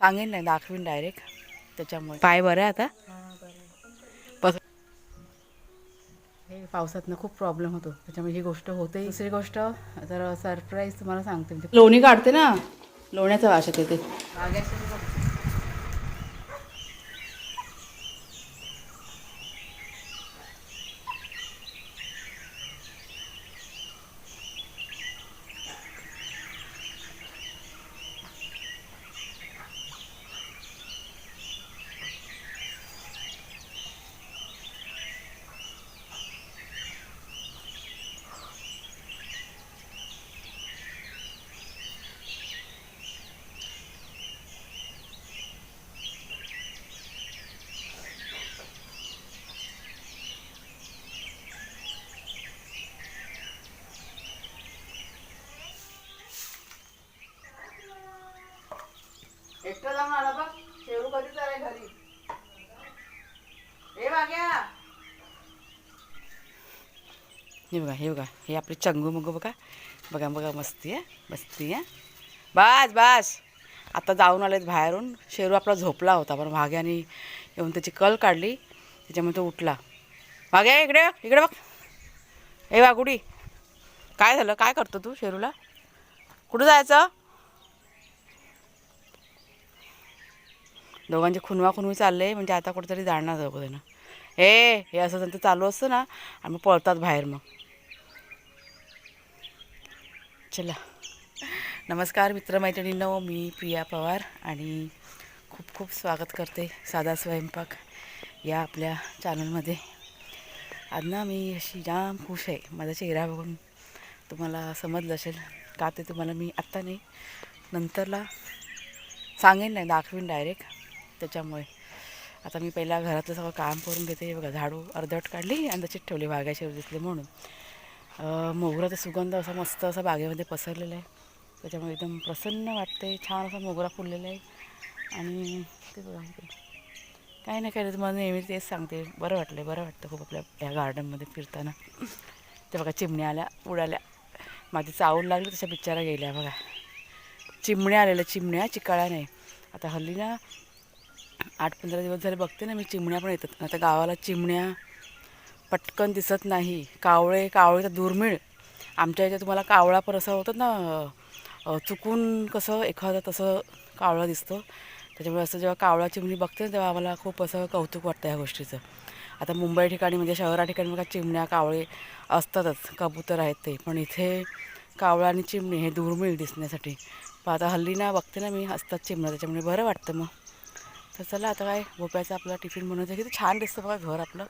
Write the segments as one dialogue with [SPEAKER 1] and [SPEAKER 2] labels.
[SPEAKER 1] सांगेन नाही दाखवीन डायरेक्ट त्याच्यामुळे. पाय बरं आहे आता? बस हे पावसातनं खूप प्रॉब्लेम होतो. त्याच्यामुळे ही गोष्ट होते. दुसरी गोष्ट तर सरप्राईज तुम्हाला सांगते. मी. लोणी काढते ना? लोण्याचा वास येते ते हे बघा हे बघा हे आपले चंगू मग बघा. बघा बघा मस्ती आहे मस्ती आहे. बस बस. आता जाऊन आलेत बाहेरून. शेरू आपला झोपला होता पण भाग्याने येऊन त्याची कल काढली. त्याच्यामुळे तो उठला. भाग्या इकडे इकडे बघ. हे वागुडी काय झालं? काय करतो तू शेरूला? कुठं जायचं? दोघांचे खुनवा खुनवी चालले म्हणजे आता कुठेतरी जाणार दोघं हे हे असं त्यांचं चालू असतं ना आणि मग पळतात बाहेर मग. चला. नमस्कार मित्रमैत्रिणींनो मी प्रिया पवार आणि खूप खूप स्वागत करते साधा स्वयंपाक या आपल्या चॅनलमध्ये आज ना मी अशी जाम खुश आहे. माझा चेहरा बघून तुम्हाला समजलं असेल. का ते तुम्हाला मी आत्ता नाही नंतरला सांगेन नाही दाखवीन डायरेक्ट त्याच्यामुळे आता मी पहिला घरातलं सगळं काम करून घेते. बघा झाडू अर्धवट काढली आणि त्याच्यात ठेवली वाघ्याचे दिसले म्हणून. मोगराचा सुगंध असा मस्त असा बागेमध्ये पसरलेला आहे. त्याच्यामुळे एकदम प्रसन्न वाटते छान असा मोगरा फुललेला आहे. आणि ते बघा काही नाही काही नाही. तुम्हाला नेहमी तेच सांगते. बरं वाटलं बरं वाटतं खूप आपल्या ह्या गार्डनमध्ये फिरताना. ते बघा चिमण्या आल्या उडाल्या माझी चावल लागली तशा बिचारा गेल्या बघा. चिमण्या आलेल्या चिमण्या चिकाळ्या नाही. आता हल्ली ना आठ पंधरा दिवस झाले बघते ना मी चिमण्या पण येतात. आता गावाला चिमण्या पटकन दिसत नाही. कावळे कावळे तर दुर्मिळ. आमच्या इथे तुम्हाला कावळा पण असं होतं ना चुकून कसं एखादं तसं कावळा दिसतो. त्याच्यामुळे असं जेव्हा कावळा चिमणी बघते ना, तेव्हा आम्हाला खूप असं कौतुक वाटतं ह्या गोष्टीचं. आता मुंबई ठिकाणी म्हणजे शहरा ठिकाणी बघा चिमण्या कावळे असतातच कबूतर आहेत ते. पण इथे कावळा आणि चिमणी हे दुर्मिळ दिसण्यासाठी. पण आता हल्ली ना बघते ना मी असतात चिमण्या त्याच्यामुळे बरं वाटतं मग. तर चला आता काय भोप्याचा आपला टिफिन बनवायचा किती छान दिसतं बघा घर आपलं.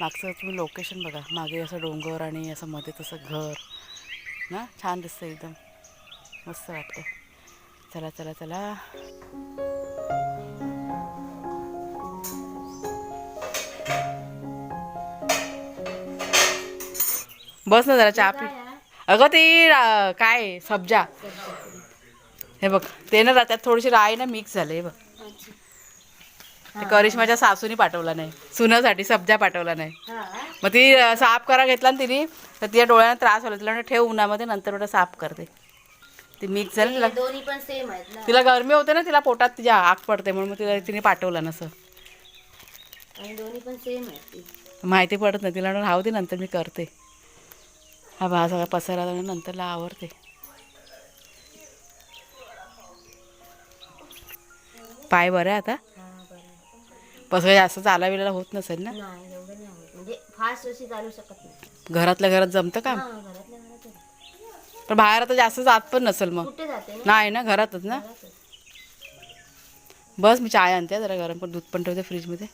[SPEAKER 1] मागचं तुम्ही लोकेशन बघा. मागे असं डोंगर आणि असं मध्ये तसं घर. ना? छान दिसतं एकदम. मस्त वाटतं चला चला चला. बस ना जरा चहा पी. अगं ते काय सब्जा. हे बघ ते ना त्यात थोडीशी राय ना मिक्स झाले हे बघ. ते करिश्माच्या सासूनी पाठवला नाही. सुनासाठी सब्जा पाठवला नाही. मग ती साफ करा घेतला ना तिने तर तिच्या डोळ्याला त्रास झाला तिला ठेव उन्हामध्ये नंतर बेटा साफ करते. ती मिक्स झाली तिला.
[SPEAKER 2] दोन्ही पण सेम आहेत ना.
[SPEAKER 1] तिला गरमी होते ना तिला पोटात तिच्या आग पडते म्हणून मग तिला तिने पाठवलं नसं.
[SPEAKER 2] आणि दोन्ही पण सेम आहेत.
[SPEAKER 1] माहिती पडत नाही. तिला राहू दे नंतर मी करते. हा बा सगळा पसारा झाला, नंतरला आवरते. पाय बरं आहे आता. पसरा जास्त चाला बिलायला होत नसेल ना?
[SPEAKER 2] नाही एवढं नाही होत. म्हणजे फास्ट अशी चालू शकत नाही.
[SPEAKER 1] घरातल्या घरात जमतं का?
[SPEAKER 2] हा घरातल्या घरात आहे.
[SPEAKER 1] पण बाहेर आता जास्त जात पण नसेल मग.
[SPEAKER 2] कुठे जाते ना?
[SPEAKER 1] नाही ना घरातच ना?
[SPEAKER 2] घरातच.
[SPEAKER 1] बस मी चाय आणते जरा गरम पण दूध पण ठेवते फ्रीजमध्ये.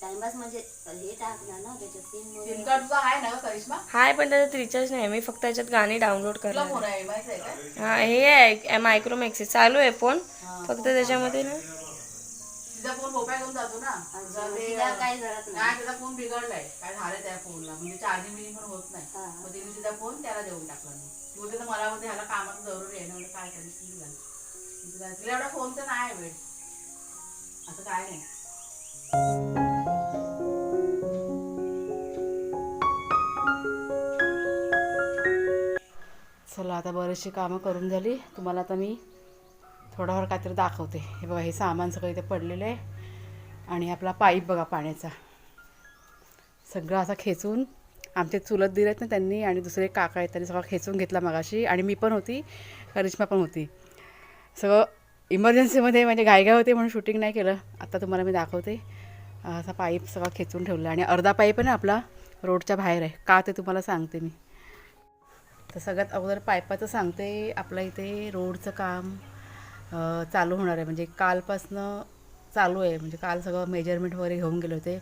[SPEAKER 2] टाइमपास म्हणजे हे टाकलं ना त्याच्यात तीन मध्ये
[SPEAKER 1] तुझा आहे ना करिश्मा?
[SPEAKER 3] हाय पण त्याच्यात रिचार्ज नाही. मी फक्त त्याच्यात गाणी डाउनलोड करणार
[SPEAKER 1] आहे.
[SPEAKER 3] हा हे आहे मायक्रोमॅक्सिस चालू आहे फोन. फक्त त्याच्यामध्ये ना.
[SPEAKER 1] तिचा फोन मोबाईल घेऊन जातो ना.
[SPEAKER 2] तिला काय घरात नाही.
[SPEAKER 1] तिचा फोन बिघडलाय. काय झालं त्या फोनला? म्हणजे चार्जिंग बिजिंग पण होत नाही.
[SPEAKER 2] हा.
[SPEAKER 1] मग तिने तिचा फोन त्याला देऊन टाकला मी बोलते तर मला बोलते ह्याला कामात जरुरी आहे. ना म्हणजे काय तिला तिला एवढा फोन तर नाही वेळ असं काय नाही. चला आता बरीचशी कामं करून झाली. तुम्हाला आता मी थोडाफार काहीतरी दाखवते. हे बघा हे सामान सगळं इथे पडलेलं आहे. आणि आपला पाईप बघा पाण्याचा. सगळं असं खेचून आमचे चुलत दिलेत ना त्यांनी आणि दुसरे काका आहेत त्यांनी सगळं खेचून घेतला मगाशी. आणि मी पण होती करिश्मा पण होती. सगळं इमर्जन्सीमध्ये म्हणजे घाईघाई होते म्हणून शूटिंग नाही केलं. आता तुम्हाला मी दाखवते. असा पाईप सगळा खेचून ठेवला आणि अर्धा पाईप आहे ना आपला रोडच्या बाहेर आहे. का ते तुम्हाला सांगते मी. तर सगळ्यात अगोदर पाईपाचं सांगते. आपल्या इथे रोडचं काम. चालू होणार आहे. म्हणजे कालपासनं चालू आहे. म्हणजे काल सगळं मेजरमेंट वगैरे घेऊन गेले होते.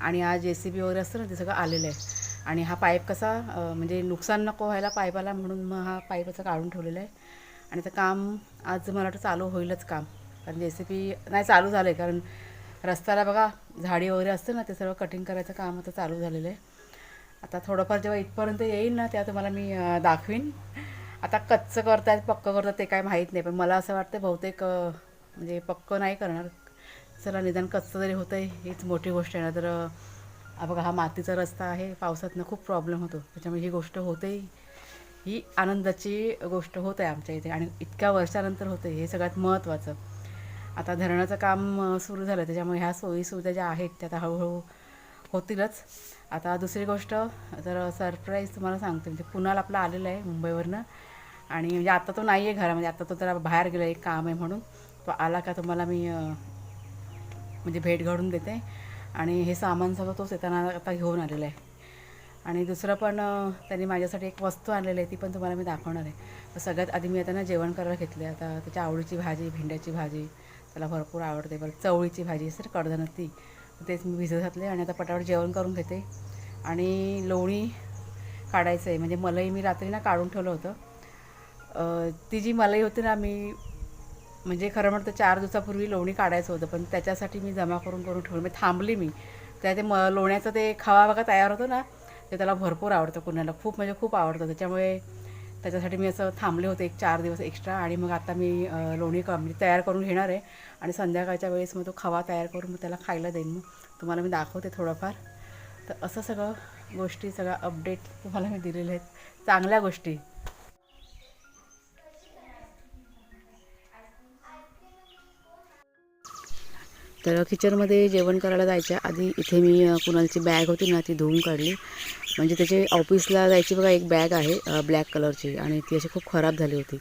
[SPEAKER 1] आणि आज जे सी बी वगैरे असतं ना ते सगळं आलेलं आहे. आणि हा पाईप कसा म्हणजे नुकसान नको व्हायला पाईपाला म्हणून मग हा पाईप असं काढून ठेवलेला आहे. आणि ते काम आज मला वाटतं चालू होईलच काम. कारण जे सी पी नाही चालू झालं आहे कारण रस्त्याला बघा झाडी वगैरे असते ना ते सर्व कटिंग करायचं काम आता चालू झालेलं आहे. आता थोडंफार जेव्हा इथपर्यंत येईल ना तेव्हा तुम्हाला मी दाखवीन. आता कच्चं करतायत पक्कं करतात ते काय माहीत नाही. पण मला असं वाटतं बहुतेक म्हणजे पक्कं नाही करणार. चला निदान कच्चं जरी होतं आहे हीच मोठी गोष्ट आहे ना. तर बघा हा मातीचा रस्ता आहे. पावसातनं खूप प्रॉब्लेम होतो. त्याच्यामुळे ही गोष्ट होते ही आनंदाची गोष्ट होत आहे आमच्या इथे. आणि इतक्या वर्षानंतर होते हे सगळ्यात महत्त्वाचं आता धरणाचं काम सुरू झालं त्याच्यामुळे ह्या सोयीसुविधा ज्या आहेत त्या आता हळूहळू होतीलच. आता दुसरी गोष्ट तर सरप्राईज तुम्हाला सांगते. म्हणजे पुण्याला आपला आलेला आहे मुंबईवरनं. आणि म्हणजे आता तो नाही आहे घरामध्ये म्हणजे आता तो जरा बाहेर गेला एक काम आहे म्हणून. तो आला का तुम्हाला मी म्हणजे भेट घडून देते. आणि हे सामान सगळं तोच येताना आता घेऊन आलेला आहे. आणि दुसरं पण त्यांनी माझ्यासाठी एक वस्तू आणलेली आहे ती पण तुम्हाला मी दाखवणार आहे. तर सगळ्यात आधी मी आता ना जेवण करायला घेतले आता त्याच्या आवडीची भाजी भेंड्याची भाजी त्याला भरपूर आवडते. बरं चवळीची भाजी सर कडधन ती तेच मी भिजत घातले आणि आता पटापट जेवण करून घेते. आणि लोणी काढायचं आहे म्हणजे मलई मी रात्री ना काढून ठेवलं होतं. ती जी मलाई होती ना मी म्हणजे खरं म्हणतं चार दिवसापूर्वी लोणी काढायचं होतं पण त्याच्यासाठी मी जमा करून करून ठेवलं. मी थांबली मी. त्या ते म लोण्याचं ते खवा बघा तयार होतो ना ते त्याला भरपूर आवडतं कुणाला. खूप म्हणजे खूप आवडतं. त्याच्यामुळे त्याच्यासाठी मी असं थांबले होते एक चार दिवस एक्स्ट्रा आणि मग आता मी लोणी क म्हणजे तयार करून घेणार आहे. आणि संध्याकाळच्या वेळेस मग तो खवा तयार करून मग त्याला खायला देईन मग. तुम्हाला मी दाखवते थोडंफार. तर असं सगळं गोष्टी सगळ्या अपडेट तुम्हाला मी दिलेल्या आहेत. चांगल्या गोष्टी. तर किचनमध्ये जेवण करायला जायच्या आधी इथे मी कुणालची बॅग होती ना ती धुवून काढली. म्हणजे त्याची ऑफिसला जायची बघा एक बॅग आहे ब्लॅक कलरची आणि ती अशी खूप खराब झाली होती.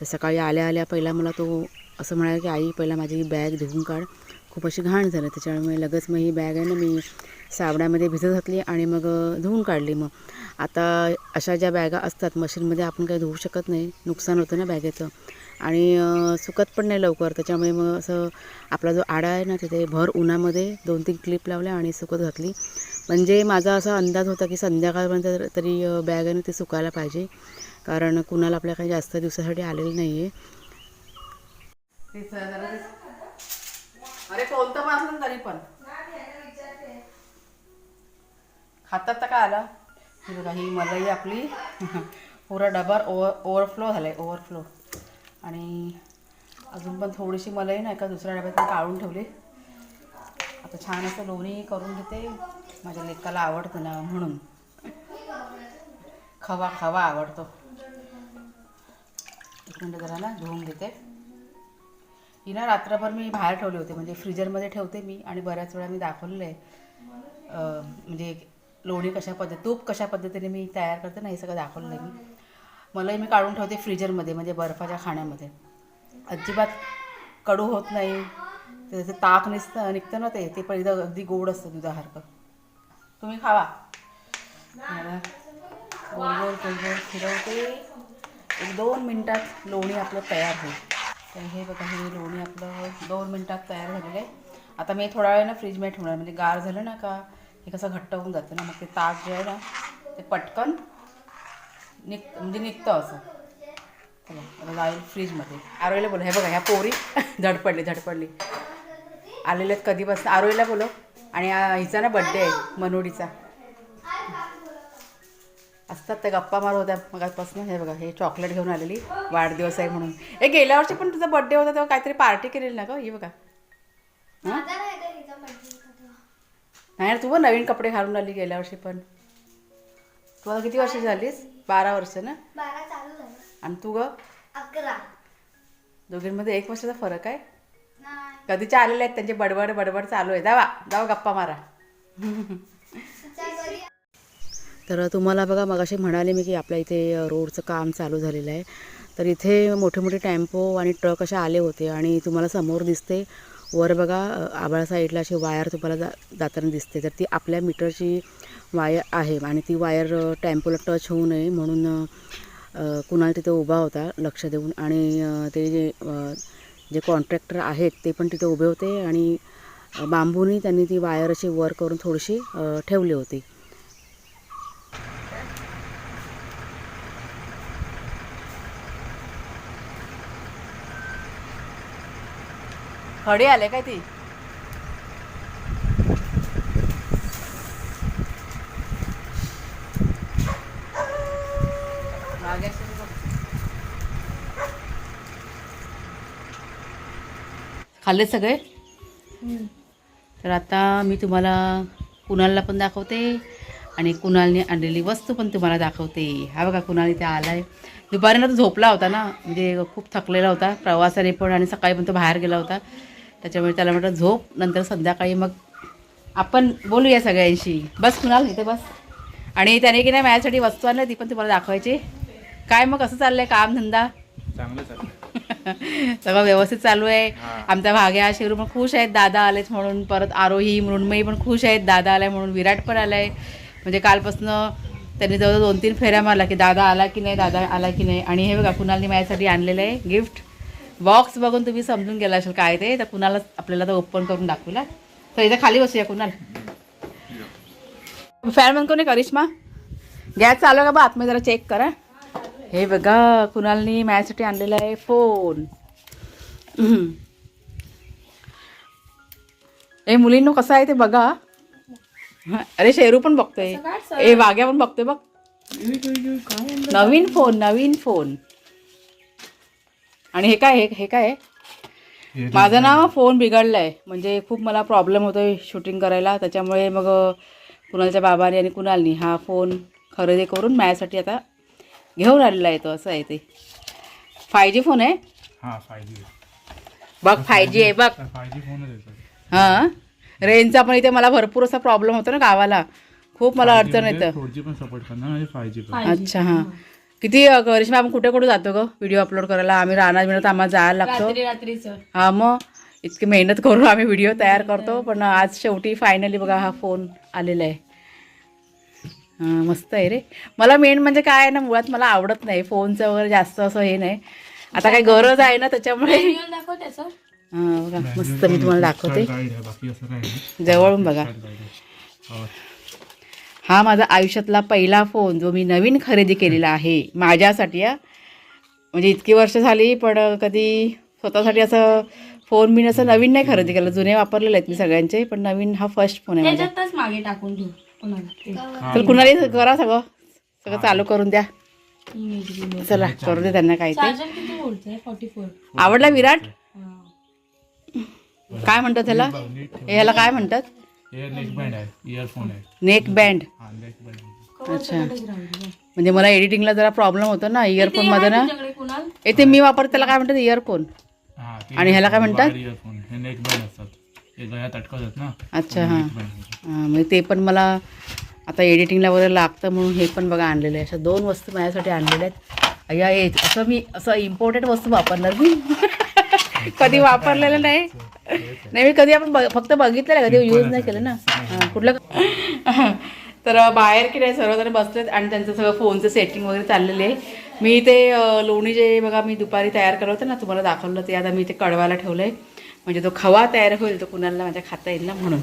[SPEAKER 1] तर सकाळी आल्या आल्या पहिला मला तो असं म्हणाला की आई पहिला माझी बॅग धुवून काढ. खूप अशी घाण झाली. त्याच्यामुळे लगेच मग ही बॅग आहे ना मी साबणामध्ये भिजत घातली आणि मग धुवून काढली मग. आता अशा ज्या बॅगा असतात मशीनमध्ये आपण काही धुवू शकत नाही. नुकसान होतं ना बॅगेचं. आणि सुकत पण नाही लवकर. त्याच्यामुळे मग असं आपला जो आडा आहे ना तिथे भर उन्हामध्ये दोन तीन क्लिप लावल्या आणि सुकत घातली. म्हणजे माझा असा अंदाज होता की संध्याकाळपर्यंत तरी बॅग आहे ना ती सुकायला पाहिजे. कारण कुणाला आपल्या काही जास्त दिवसासाठी आलेलं नाही आहे अरे कोणतं पण असलं तरी पण. खातात तर काय आलं? ही बघा ही मलाई आपली. पुरा डबर ओव्हर ओव्हरफ्लो झाला आहे ओव्हरफ्लो. आणि अजून पण थोडीशी मलाई नाही का दुसऱ्या डब्यात मी काढून ठेवली. आता छान असं लोणी करून घेते. माझ्या लेकाला आवडतं ना म्हणून. खवा खवा आवडतो. एक मिनटं जरा ना धुवून घेते. ही ना रात्रभर मी बाहेर ठेवले होते म्हणजे फ्रीजरमध्ये ठेवते मी आणि बऱ्याच वेळा मी दाखवलेलं आहे. म्हणजे लोणी कशा पद्धती तूप कशा पद्धतीने मी तयार करते ना हे सगळं दाखवलेलं आहे मी. मलाही मी काढून ठेवते फ्रीजरमध्ये म्हणजे बर्फाच्या खाण्यामध्ये. अजिबात कडू होत नाही. त्याचं ताक निसतं निघतं ना ते ते पहिलं अगदी गोड असतं दुधासारखं तुम्ही खावा. मला गोल गोल गोल गोल फिरवते. एक दोन मिनटात लोणी आपलं तयार होईल. तर हे बघा हे लोणी आपलं दोन मिनटात तयार झालेलं आहे. आता मी थोडा वेळ ना फ्रीजमध्ये ठेवणार म्हणजे गार झालं ना का हे कसं घट्ट होऊन जातं ना मग ते ताक जे आहे ना ते पटकन निघ म्हणजे निघतं असं. चला, जाईल फ्रीजमध्ये. आरोईला बोला हे बघा ह्या पोरी धडपडली धडपडली आलेले आहेत कधीपासून. आरोईला बोलो आणि हिचा ना बड्डे आहे मनोडीचा. असतात त्या गप्पा मार होत्या मगापासून हे बघा हे चॉकलेट घेऊन आलेली. वाढदिवस आहे म्हणून. ए गेल्या वर्षी पण तुझा बड्डे होता तेव्हा काहीतरी पार्टी केलेली ना गं? ही बघा. हां? नाही तू पण नवीन कपडे घालून आली गेल्या वर्षी पण. तू आता किती वर्ष झालीस? बारा वर्ष ना?
[SPEAKER 4] बारा चालू झालं.
[SPEAKER 1] आणि तू ग?
[SPEAKER 2] अकरा.
[SPEAKER 1] दोघींमध्ये एक वर्षाचा फरक आहे? कधीचे आलेले आहेत त्यांचे बडबड बडबड चालू आहे. जावा जावा गप्पा मारा. तर तुम्हाला बघा मगाशी म्हणाले मी की आपल्या इथे रोडचं काम चालू झालेलं आहे. तर इथे मोठे मोठे टेम्पो आणि ट्रक असे आले होते आणि तुम्हाला समोर दिसते. वर बघा आबाळा साईडला अशी वायर तुम्हाला जा जाताना दिसते. तर ती आपल्या मीटरची वायर आहे आणि ती वायर टॅम्पोला टच होऊ नये म्हणून कुणाला कुणाल तिथे उभा होता लक्ष देऊन आणि ते जे जे कॉन्ट्रॅक्टर आहेत ते पण तिथे उभे होते आणि बांबूनी त्यांनी ती वायर अशी वर करून थोडीशी ठेवली होती. खडे आले काय ती? खाल्ले सगळे? तर आता मी तुम्हाला कुणालला पण दाखवते आणि कुणालने आणलेली वस्तू पण तुम्हाला दाखवते. हा बघा कुणाल इथे आला आहे दुपारी ना तो झोपला होता ना म्हणजे खूप थकलेला होता. प्रवासाने पण आणि सकाळी पण तो बाहेर गेला होता. त्याच्यामुळे त्याला म्हटलं झोप नंतर संध्याकाळी मग आपण बोलूया सगळ्यांशी. बस कुणाल इथे बस. आणि त्याने की नाही माझ्यासाठी वस्तू आणल्या ती पण तुम्हाला दाखवायची. काय मग कसं चाललंय काम धंदा?
[SPEAKER 4] चांगलं
[SPEAKER 1] सगळं व्यवस्थित चालू आहे. आमच्या भाग्या शिरू पण खुश आहेत दादा आलेच म्हणून. परत आरोही मृण्मयी पण खुश आहेत दादा आलाय म्हणून विराट पण आलाय. म्हणजे कालपासनं त्यांनी जवळ दोन तीन फेऱ्या मारला की दादा आला की नाही दादा आला की नाही. आणि हे बघा कुणालनी माझ्यासाठी आणलेलं आहे गिफ्ट. बॉक्स बघून तुम्ही समजून गेला असेल काय ते. तर कुणाला आपल्याला तर ओपन करून दाखवला. तर इथं खाली बसूया कुणाल. फॅन बंद कोणी करिश्मा? गॅस चालू आहे का बा? आतमध्ये जरा चेक करा. हे बघा कुणालनी माझ्यासाठी आणलेला आहे फोन. ए मुलींनो कसं आहे ते बघा. अरे शेरू पण बघतोय. ए वाघ्या पण बघतोय बघ. नवीन फोन नवीन फोन. आणि हे काय हे काय? आहे माझं ना फोन बिघडलाय. म्हणजे खूप मला प्रॉब्लेम होतोय शूटिंग करायला. त्याच्यामुळे मग कुणालच्या बाबाने आणि कुणालनी हा फोन खरेदी करून माझ्यासाठी आता घेऊन आलेला आहे तो असं आहे ते. फाय जी फोन आहे?
[SPEAKER 4] हा फाय जी
[SPEAKER 1] बघ फाय जी आहे बघ.
[SPEAKER 4] फाय जी फोनच येतो
[SPEAKER 1] हां? रेंजचा पण इथे मला भरपूर असा प्रॉब्लेम होतो ना गावाला. खूप मला अडचण येतं.
[SPEAKER 4] फोर जी पण सपोर्ट करणार आणि फाय जी पण.
[SPEAKER 1] अच्छा हां. किती करिश्मा आपण कुठे कुठे जातो ग? व्हिडिओ अपलोड करायला? आम्ही राहणार मिळत आम्हाला जायला लागतो. हा मग? इतकी मेहनत करून आम्ही व्हिडिओ तयार करतो पण आज शेवटी फायनली बघा हा फोन आलेला आहे. हां मस्त आहे रे. मला मेन म्हणजे काय आहे ना मुळात मला आवडत नाही. फोनचं वगैरे जास्त असं हे नाही. आता काही गरज आहे ना त्याच्यामुळे. हां बघा. मस्त मी तुम्हाला दाखवते. जवळून बघा.
[SPEAKER 4] हो.
[SPEAKER 1] माझा आयुष्यातला पहिला फोन जो मी नवीन खरेदी केलेला आहे माझ्यासाठी म्हणजे इतकी वर्ष झाली पण कधी स्वतःसाठी असं फोन मी असं नवीन नाही खरेदी केला. जुने वापरलेले आहेत मी सगळ्यांचे पण नवीन हा फर्स्ट फोन आहे
[SPEAKER 3] मागे टाकून.
[SPEAKER 1] तर कुणाला करा सगळं. सगळं चालू करून द्या. चला करू दे त्यांना काय ते. आवडला विराट? काय म्हणतात त्याला? ह्याला काय म्हणतात?
[SPEAKER 4] हे नेक बँड आहे इयरफोन आहे.
[SPEAKER 1] नेक बँड
[SPEAKER 4] हा नेक बँड
[SPEAKER 1] अच्छा. म्हणजे मला एडिटिंगला जरा प्रॉब्लेम होतो ना इयरफोनमध्ये ना. येथे मी वापरते त्याला काय म्हणतात? इयरफोन
[SPEAKER 4] हा
[SPEAKER 1] आणि ह्याला काय म्हणतात?
[SPEAKER 4] गळ्यात अटकवतात ना.
[SPEAKER 1] अच्छा हां. हां म्हणजे ते पण मला आता एडिटिंगला वगैरे लागतं म्हणून हे पण बघा आणलेलं आहे. अशा दोन वस्तू माझ्यासाठी आणलेल्या आहेत. अय्या हे असं मी असं इम्पॉर्टंट वस्तू वापरणार मी. कधी वापरलेलं नाही. नाही मी कधी आपण बघ- फक्त बघितलेलं कधी यूज नाही केलं ना. हां, कुठलं तर बाहेर की नाही सर्वजण बसलेत आणि त्यांचं सगळं फोनचं सेटिंग वगैरे चाललेलं आहे. मी ते लोणी जे बघा मी दुपारी तयार केलं होतं ना तुम्हाला दाखवलं ते आता मी ते कळवायला ठेवलं आहे म्हणजे तो खवा तयार होईल तो कुणाला माझ्या खाता येईल ना म्हणून.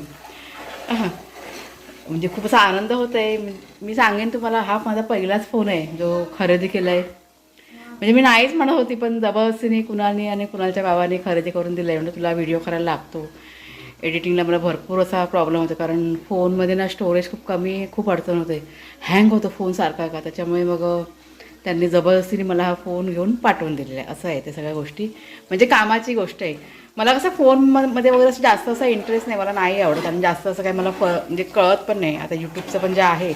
[SPEAKER 1] म्हणजे खूप असा आनंद होत आहे मी सांगेन तुम्हाला हा माझा पहिलाच फोन आहे जो खरेदी केला आहे म्हणजे मी नाहीच म्हणत होती पण जबरदस्तीने कुणाने आणि कुणालच्या बाबाने खरेदी करून दिलं आहे म्हणजे तुला व्हिडिओ करायला लागतो. एडिटिंगला मला भरपूर असा प्रॉब्लेम होतो कारण फोनमध्ये ना स्टोरेज खूप कमी खूप अडचण होते. हँग होतो फोन सारखा का? त्याच्यामुळे मग त्यांनी जबरदस्तीने मला हा फोन घेऊन पाठवून दिलेला आहे. असं आहे ते सगळ्या गोष्टी. म्हणजे कामाची गोष्ट आहे. मला कसं फोनमध्ये वगैरे असं जास्त असा इंटरेस्ट नाही मला नाही आवडत. आणि जास्त असं काही मला फ म्हणजे कळत पण नाही. आता यूट्यूबचं पण जे आहे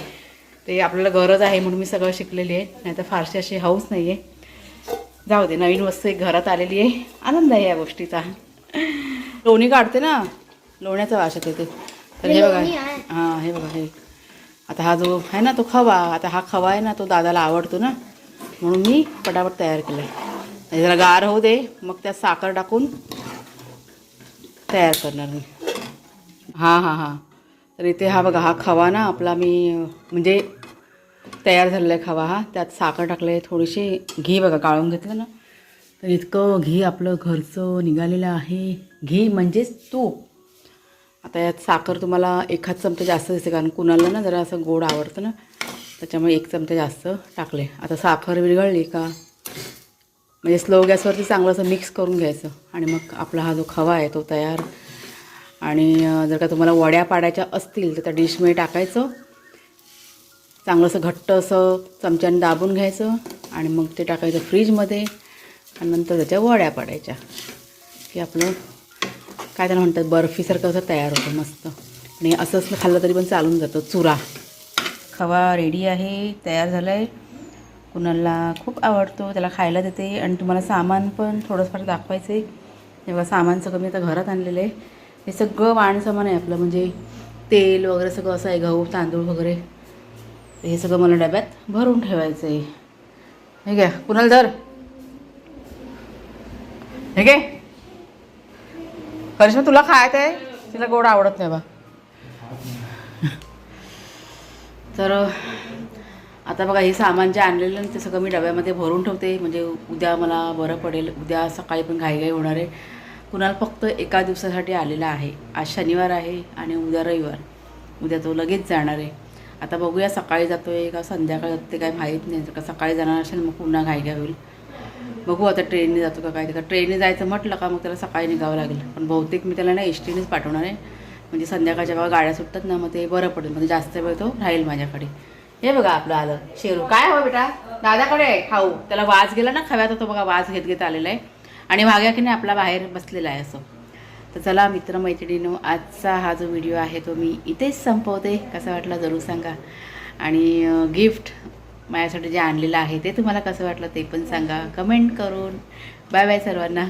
[SPEAKER 1] ते आपल्याला गरज आहे म्हणून मी सगळं शिकलेली आहे. नाही तर फारशी अशी हाऊस नाही आहे जाऊ दे नवीन वस्तू एक घरात आलेली आहे. आनंद आहे या गोष्टीचा. लोणी काढते ना? लोण्याचा वास येते ते तर हे बघा. हां हे बघा हे. आता हा जो आहे ना तो खवा. आता हा खवा आहे ना तो दादाला आवडतो ना. म्हणून मी पटापट तयार केला आहे जरा गार होऊ दे. मग त्यात साखर टाकून तयार करणार मी. हां हां हां. तर इथे हा बघा हा खवा ना आपला मी म्हणजे तयार झालेला आहे खवा हा. त्यात साखर टाकलं आहे थोडीशी घी बघा काळून घेतलं ना. तर इतकं घी आपलं घरचं निघालेलं आहे. घी म्हणजेच तूप. आता यात साखर तुम्हाला एखाद चमचा जास्त दिसते कारण कुणाला ना जरा असं गोड आवडतं ना. त्याच्यामुळे एक चमचा जास्त टाकले आता साखर विरघळली का? म्हणजे स्लो गॅसवरती चांगलं असं मिक्स करून घ्यायचं. आणि मग आपला हा जो खवा आहे तो तयार. आणि जर का तुम्हाला वड्या पाडायच्या असतील तर त्या डिशमध्ये टाकायचं. चांगलं असं घट्ट असं चमच्याने दाबून घ्यायचं. आणि मग ते टाकायचं फ्रीजमध्ये आणि नंतर त्याच्या वड्या पाडायच्या. की आपलं काय त्याला म्हणतात बर्फीसारखं असं तयार होतं मस्त. आणि असं असलं खाल्लं तरी पण चालून जातं. चुरा. खवा रेडी आहे तयार झाला आहे कुणाला खूप आवडतो त्याला खायला देते. आणि तुम्हाला सामान पण थोडंफार दाखवायचं आहे तेव्हा सामान सगळं मी आता घरात आणलेलं आहे. हे सगळं वाण सामान आहे आपलं. म्हणजे तेल वगैरे सगळं असं आहे गहू तांदूळ वगैरे. हे सगळं मला डब्यात भरून ठेवायचं आहे हे घ्या. कुणाल धर. हे घे. करिश्मा तुला खायचं आहे तिला गोड आवडत नाही बा तर आता बघा हे सामान जे आणलेलं आहे ते सगळं मी डब्यामध्ये भरून ठेवते. म्हणजे उद्या मला बरं पडेल. उद्या सकाळी पण घाईघाई होणार आहे. कुणाल फक्त एका दिवसासाठी आलेला आहे. आज शनिवार आहे आणि उद्या रविवार. उद्या तो लगेच जाणार आहे. आता बघूया सकाळी जातो आहे का संध्याकाळी जातो ते काय माहीत नाही. जर का सकाळी जाणार असेल मग पुन्हा घाईघाई होईल. बघू आता ट्रेनने जातो का काय ते. का ट्रेनने जायचं म्हटलं का मग त्याला सकाळी निघावं लागेल. पण बहुतेक मी त्याला ना एस टीनेच पाठवणार आहे. म्हणजे संध्याकाळच्या बघा गाड्या सुटतात ना मग ते बरं पडेल. म्हणजे जास्त वेळ तो राहील माझ्याकडे. हे बघा आपलं आलं. शेरू. काय हवं बेटा? दादाकडे आहे. खाऊ. त्याला वाज गेला ना खव्यात होतो बघा वाज घेत घेत आलेला आहे. आणि माग्या की नाही आपला बाहेर बसलेला आहे असं. तर चला मित्रमैत्रिणीनो आजचा हा जो व्हिडिओ आहे तो मी इथेच संपवते. कसा वाटला जरूर सांगा. आणि गिफ्ट माझ्यासाठी जे आणलेलं आहे ते तुम्हाला कसं वाटलं ते पण सांगा. कमेंट करून. बाय बाय सर्वांना.